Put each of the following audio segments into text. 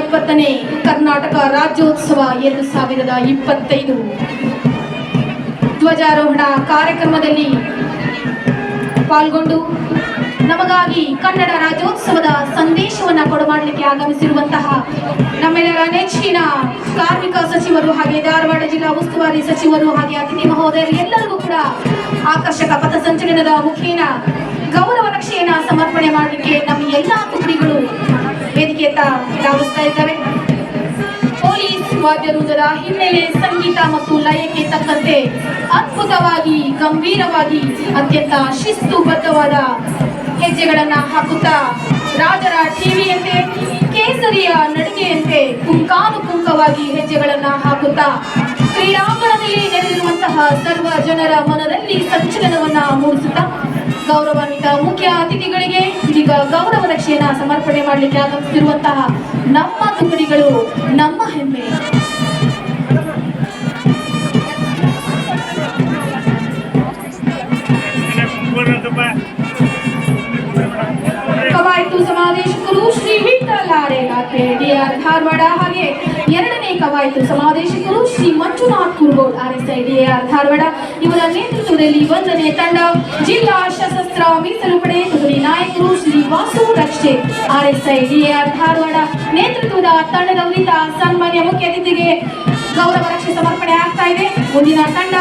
ಎಪ್ಪತ್ತನೇ ಕರ್ನಾಟಕ ರಾಜ್ಯೋತ್ಸವ ಎರಡು ಸಾವಿರದ ಇಪ್ಪತ್ತೈದು. ಧ್ವಜಾರೋಹಣ ಕಾರ್ಯಕ್ರಮದಲ್ಲಿ ಪಾಲ್ಗೊಂಡು ನಮಗಾಗಿ ಕನ್ನಡ ರಾಜ್ಯೋತ್ಸವದ ಸಂದೇಶವನ್ನು ಕೊಡಮಾಡಲಿಕ್ಕೆ ಆಗಮಿಸಿರುವಂತಹ ನಮ್ಮೆಲ್ಲರ ನೆಚ್ಚಿನ ಕಾರ್ಮಿಕ ಸಚಿವರು ಹಾಗೆ ಧಾರವಾಡ ಜಿಲ್ಲಾ ಉಸ್ತುವಾರಿ ಸಚಿವರು ಹಾಗೆ ಅತಿಥಿ ಮಹೋದಯರು ಎಲ್ಲರಿಗೂ ಕೂಡ ಆಕರ್ಷಕ ಪಥಸಂಚಲನದ ಮುಖೇನ ಗೌರವ ರಕ್ಷೆಯನ್ನ ಸಮರ್ಪಣೆ ಮಾಡಲಿಕ್ಕೆ ನಮ್ಮ ಎಲ್ಲಾ ತುಕಡಿಗಳು ಧಾವಿಸ್ತಾ ಇದ್ದಾರೆ. ಪೊಲೀಸ್ ವಾದ್ಯರುದರ ಹಿನ್ನೆಲೆ ಸಂಗೀತ ಮತ್ತು ಲಯಕ್ಕೆ ತಕ್ಕಂತೆ ಅದ್ಭುತವಾಗಿ, ಗಂಭೀರವಾಗಿ ಅತ್ಯಂತ ಶಿಸ್ತುಬದ್ಧವಾದ ಹೆಜ್ಜೆಗಳನ್ನ ಹಾಕುತ್ತಾ ರಾಜರ ಟಿವಿಯಂತೆ ಕೇಸರಿಯ ನಡಿಗೆಯಂತೆ ಪುಂಕಾನುಪುಂಕವಾಗಿ ಹೆಜ್ಜೆಗಳನ್ನ ಹಾಕುತ್ತಾ ಕ್ರೀಡಾಂಗಣದಲ್ಲಿ ನೆರೆದಿರುವಂತಹ ಸರ್ವ ಜನರ ಮನದಲ್ಲಿ ಸಂಚಲನವನ್ನ ಮೂಡಿಸುತ್ತಾ ಗೌರವಾನ್ವಿತ ಮುಖ್ಯ ಅತಿಥಿಗಳಿಗೆ ಇದೀಗ ಗೌರವ ರಕ್ಷೆಯನ್ನ ಸಮರ್ಪಣೆ ಮಾಡಲಿಕ್ಕೆ ಆಗಮಿಸುತ್ತಿರುವಂತಹ ನಮ್ಮ ತುಕಡಿಗಳು ನಮ್ಮ ಹೆಮ್ಮೆ. ವಿಠ್ಠಲ ಡಿ ಡಿಆರ್ ಧಾರವಾಡ ಹಾಗೆ ಎರಡನೇ ಕವಾಯತು ಸಮಾವೇಶಕರು ಶ್ರೀ ಮಂಜುನಾಥ್ ಕುರ್ಗೋಡ್ ಆರ್ಎಸ್ಐ ಡಿಆರ್ ಧಾರವಾಡ. ಇವರ ನೇತೃತ್ವದಲ್ಲಿ ಒಂದನೇ ತಂಡ ಜಿಲ್ಲಾ ಸಶಸ್ತ್ರ ಮೀಸಲು ಪಡೆ ತುಕಡಿ ನಾಯಕರು ಶ್ರೀ ವಾಸು ರಕ್ಷೆ ಆರ್ಎಸ್ಐ ಡಿಆರ್ ಧಾರವಾಡ. ನೇತೃತ್ವದ ತಂಡದವರಿಂದ ಸನ್ಮಾನ್ಯ ಮುಖ್ಯ ಅತಿಥಿಗೆ ಗೌರವ ರಕ್ಷೆ ಸಮರ್ಪಣೆ ಆಗ್ತಾ ಇದೆ. ಮುಂದಿನ ತಂಡ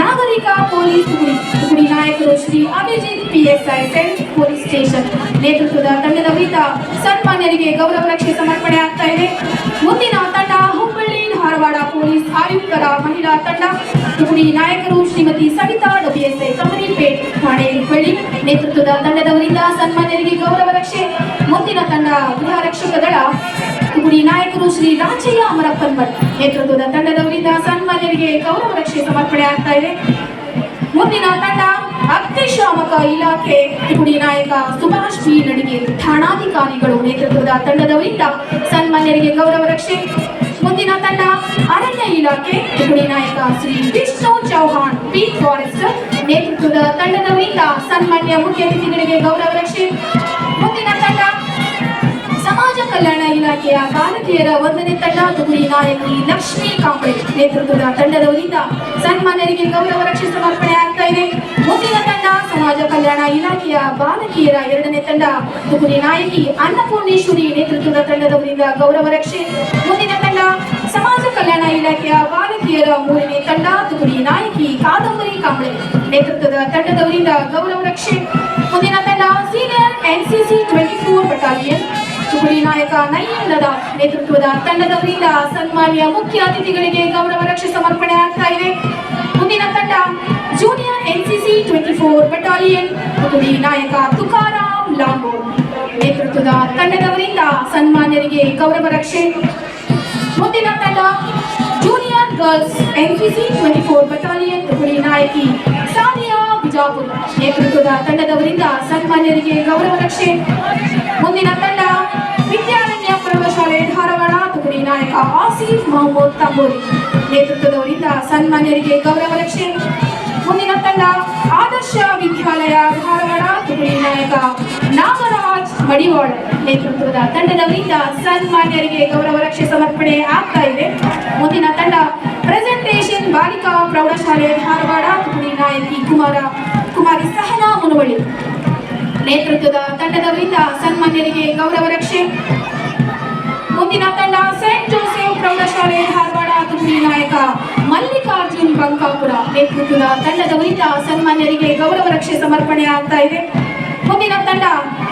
ನಾಗರಿಕ ಪೊಲೀಸ್ ತುಗುಡಿ ನಾಯಕರು ಶ್ರೀ ಅಭಿಜಿತ್ ಪಿಎಸ್ಐ ಸೆಂಟ್ ಪೊಲೀಸ್ ಸ್ಟೇಷನ್. ನೇತೃತ್ವದ ತಂಡದ ತಂಡದವರಿಂದ ಸನ್ಮಾನ್ಯರಿಗೆ ಗೌರವ ರಕ್ಷೆ ಸಮರ್ಪಣೆ ಆಗ್ತಾ ಇದೆ. ಮುಂದಿನ ತಂಡ ಹುಬ್ಬಳ್ಳಿ, ಧಾರವಾಡ ಪೊಲೀಸ್ ಆಯುಕ್ತರ ಮಹಿಳಾ ತಂಡ. ತುಕಡಿ ನಾಯಕರು ಶ್ರೀಮತಿ ಸವಿತಾ ಡಬ್ಲ್ಯೂಎಸ್ಎ ಕಮರಿಪೇಟ್ ಠಾಣೆ, ಹುಬ್ಬಳ್ಳಿ. ನೇತೃತ್ವದ ತಂಡದವರಿಂದ ಸನ್ಮಾನ್ಯರಿಗೆ ಗೌರವ ರಕ್ಷೆ. ಮುಂದಿನ ತಂಡ ಗೃಹ ರಕ್ಷಕ ದಳ. ತುಕಡಿ ನಾಯಕರು ಶ್ರೀ ರಾಜಯ್ಯ ಅಮರಪ್ಪನ್ಮಠ್ ನೇತೃತ್ವದ ತಂಡದವರಿಂದ ಸನ್ಮಾನ್ಯರಿಗೆ ಗೌರವ ರಕ್ಷೆ ಸಮರ್ಪಣೆ ಆಗ್ತಾ ಇದೆ. ಮುಂದಿನ ತಂಡ ಅಗ್ನಿಶಾಮಕ ಇಲಾಖೆ ಪುಡಿ ನಾಯಕ ಸುಭಾಷ್ ಬಿ ನಡಿಗೆ ಠಾಣಾಧಿಕಾರಿಗಳು ನೇತೃತ್ವದ ತಂಡದವರಿಂದ ಸನ್ಮಾನ್ಯರಿಗೆ ಗೌರವ ರಕ್ಷೆ. ಮುಂದಿನ ತಂಡ ಅರಣ್ಯ ಇಲಾಖೆ ಪುಡಿ ನಾಯಕ ಶ್ರೀ ವಿಷ್ಣು ಚೌಹಾಣ್, ಪಿ ಫಾರೆಸ್ಟ್ ನೇತೃತ್ವದ ತಂಡದವರಿಂದ ಸನ್ಮಾನ್ಯ ಮುಖ್ಯ ಅತಿಥಿಗಳಿಗೆ ಗೌರವ ರಕ್ಷೆ. ಮುಂದಿನ ತಂಡ ಸಮಾಜ ಕಲ್ಯಾಣ ಇಲಾಖೆಯ ಬಾಲಕಿಯರ ಒಂದನೇ ತಂಡ ತುಕಡಿ ನಾಯಕಿ ಲಕ್ಷ್ಮೀ ಕಾಂಬಳೆ ನೇತೃತ್ವದ ತಂಡದವರಿಂದ ಸನ್ಮಾನ್ಯರಿಗೆ ಗೌರವ ರಕ್ಷೆ ಸಮರ್ಪಣೆ. ಸಮಾಜ ಕಲ್ಯಾಣ ಇಲಾಖೆಯ ಬಾಲಕಿಯರ ಎರಡನೇ ತಂಡ ಗುರಿ ನಾಯಕಿ ಅನ್ನಪೂರ್ಣೇಶ್ವರಿ ನೇತೃತ್ವದ ತಂಡದವರಿಂದ ಗೌರವ ರಕ್ಷೆ. ಮುಂದಿನ ತಂಡ, ಸಮಾಜ ಕಲ್ಯಾಣ ಇಲಾಖೆಯ ಬಾಲಕಿಯರ ಮೂರನೇ ತಂಡ ತುಕುರಿ ನಾಯಕಿ ಕಾದಂಬರಿ ಕಾಂಬಳೆ ನೇತೃತ್ವದ ತಂಡದವರಿಂದ ಗೌರವ ರಕ್ಷೆ. ಮುಂದಿನ ತಂಡ senior NCC twenty four battalion ತುಕುರಿ ನಾಯಕ ನಯೀಂ ಲದಾಖ್ ನೇತೃತ್ವದ ತಂಡದವರಿಂದ ಸನ್ಮಾನ್ಯ ಮುಖ್ಯ ಅತಿಥಿಗಳಿಗೆ ಗೌರವ ರಕ್ಷೆ ಸಮರ್ಪಣೆ ಆಗ್ತಾ ಇದೆ. ಮುಂದಿನ ತಂಡ junior NCC twenty four battalion ತುಕಡಿ ನಾಯಕ ತುಕಾರಾಮ್ ಲಾಂಗೋ ನೇತೃತ್ವದ ತಂಡದವರಿಂದ ಸನ್ಮಾನ್ಯರಿಗೆ ಗೌರವ ರಕ್ಷೆ. ಮುಂದಿನ ತಂಡ junior girls NCC twenty four battalion ತುಕಡಿ ನಾಯಕಿ ಸಾನಿಯಾ ಬಿಜಾಪುರ್. ನೇತೃತ್ವದ ತಂಡದವರಿಂದ ಸನ್ಮಾನ್ಯರಿಗೆ ಗೌರವ ರಕ್ಷೆ. ಮುಂದಿನ ತಂಡ, ವಿದ್ಯಾರಣ್ಯ ಪ್ರೌಢಶಾಲೆ ಧಾರವಾಡ ತುಕಡಿ ನಾಯಕ ಆಸೀಫ್ ಮೊಹಮ್ಮದ್ ತಂಬೂರಿ. ನೇತೃತ್ವದವರಿಂದ ಸನ್ಮಾನ್ಯರಿಗೆ ಗೌರವ ರಕ್ಷೆ. ಮಡಿವಾಳ ನೇತೃತ್ವದ ತಂಡದವರಿಂದ ಸನ್ಮಾನ್ಯರಿಗೆ ಗೌರವ ರಕ್ಷೆ ಸಮರ್ಪಣೆ ಆಗ್ತಾ ಇದೆ. ಮುಂದಿನ ತಂಡ ಪ್ರೆಸೆಂಟೇಷನ್ ಬಾಲಿಕಾ ಪ್ರೌಢಶಾಲೆ ಧಾರವಾಡ ತುಮಿ ನಾಯಕಿ ಕುಮಾರ, ಕುಮಾರಿ ಸಹನಾ ಮುನವಳ್ಳಿ. ನೇತೃತ್ವದ ತಂಡದವರಿಂದ ಸನ್ಮಾನ್ಯರಿಗೆ ಗೌರವ ರಕ್ಷೆ. ಮುಂದಿನ ತಂಡ ಸೇಂಟ್ ಜೋಸೆಫ್ ಪ್ರೌಢಶಾಲೆ ಧಾರವಾಡ, ತುಕಡಿ ನಾಯಕ ಮಲ್ಲಿಕಾರ್ಜುನ್ ಬಂಕಾಪುರ. ನೇತೃತ್ವದ ತಂಡದವರಿಂದ ಸನ್ಮಾನ್ಯರಿಗೆ ಗೌರವ ರಕ್ಷೆ ಸಮರ್ಪಣೆ ಆಗ್ತಾ ಇದೆ. ಮುಂದಿನ ತಂಡ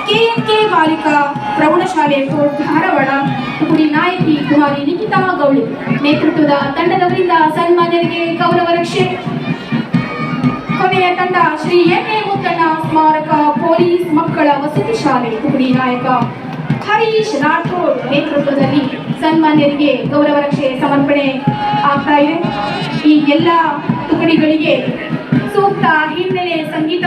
ಕೆಎಂಕೆ ಬಾಲಿಕಾ ಪ್ರೌಢಶಾಲೆ ಧಾರವಾಡ. ತುಕಡಿ ನಾಯಕಿ ಕುಮಾರಿ ನಿಖಿತಾ ಗೌಳಿ. ನೇತೃತ್ವದ ತಂಡದವರಿಂದ ಸನ್ಮಾನ್ಯರಿಗೆ ಗೌರವ ರಕ್ಷೆ. ಕೊನೆಯ ತಂಡ ಶ್ರೀ ಎ ಮುತ್ತಣ್ಣ ಸ್ಮಾರಕ ಪೊಲೀಸ್ ಮಕ್ಕಳ ವಸತಿ ಶಾಲೆ ತುಕಡಿ ನಾಯಕ ಹರೀಶ್ ರಾಠೋಡ್ ನೇತೃತ್ವದಲ್ಲಿ ಸನ್ಮಾನ್ಯರಿಗೆ ಗೌರವ ರಕ್ಷೆ ಸಮರ್ಪಣೆ ಆಗ್ತಾ ಇದೆ. ಈ ಎಲ್ಲ ತುಕಡಿಗಳಿಗೆ ಸೂಕ್ತ ಹಿನ್ನೆಲೆ ಸಂಗೀತ